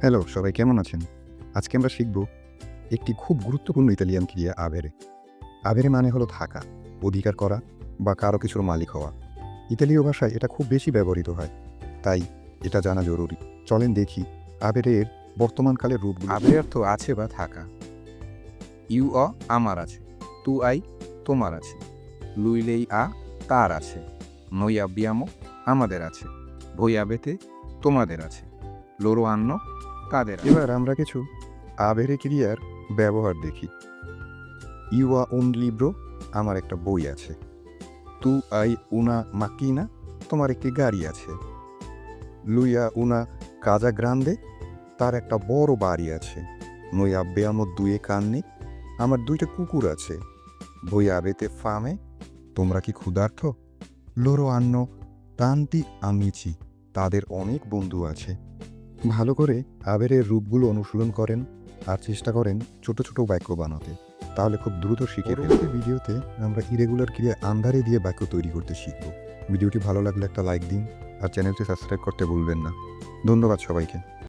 Hello সবাই কেমন আছেন? আজকে আমরা শিখব একটি খুব গুরুত্বপূর্ণ ইতালিয়ান ক্রিয়া আবেরে আবেরে মানে হলো থাকা, অধিকার করা বা কারও কিছুর মালিক হওয়া। ইতালীয় ভাষায় এটা খুব বেশি ব্যবহৃত হয়, তাই এটা জানা জরুরি। চলেন দেখি আবেরের বর্তমানকালের রূপ আবের অর্থ আছে বা থাকা। ইউ অ, আমার আছে। তু আই, তোমার আছে। লুইলেই আ, তার আছে। নই আব্বিয়ামো, আমাদের আছে। ভই আবেতে, তোমাদের আছে। লোরো আন্ন তাদের। এবার আমরা কিছু আবেরে ক্রিয়ার ব্যবহার দেখি। ইউয়া উন লিব্রো আমার একটা বই আছে। তু আই উনা মাকিনা তোমার একটি গাড়ি আছে। লুইয়া উনা কাজা গ্রান্দে তার একটা বড় বাড়ি আছে। নই আব্বে আমার দুয়ে কান্নে আমার দুইটা কুকুর আছে। বই আবেতে ফামে তোমরা কি ক্ষুধার্থ? লোরো আন্ন তান্তি আমিছি তাদের অনেক বন্ধু আছে। ভালো করে আবেরের রূপগুলো অনুশীলন করেন আর চেষ্টা করেন ছোট ছোট বাক্য বানাতে। তাহলে খুব দ্রুত শিখে পরবর্তী ভিডিওতে আমরা ইরেগুলার ক্রিয়া আন্ধারে দিয়ে বাক্য তৈরি করতে শিখব। ভিডিওটি ভালো লাগলে একটা লাইক দিন আর চ্যানেলটি সাবস্ক্রাইব করতে ভুলবেন না। ধন্যবাদ সবাইকে।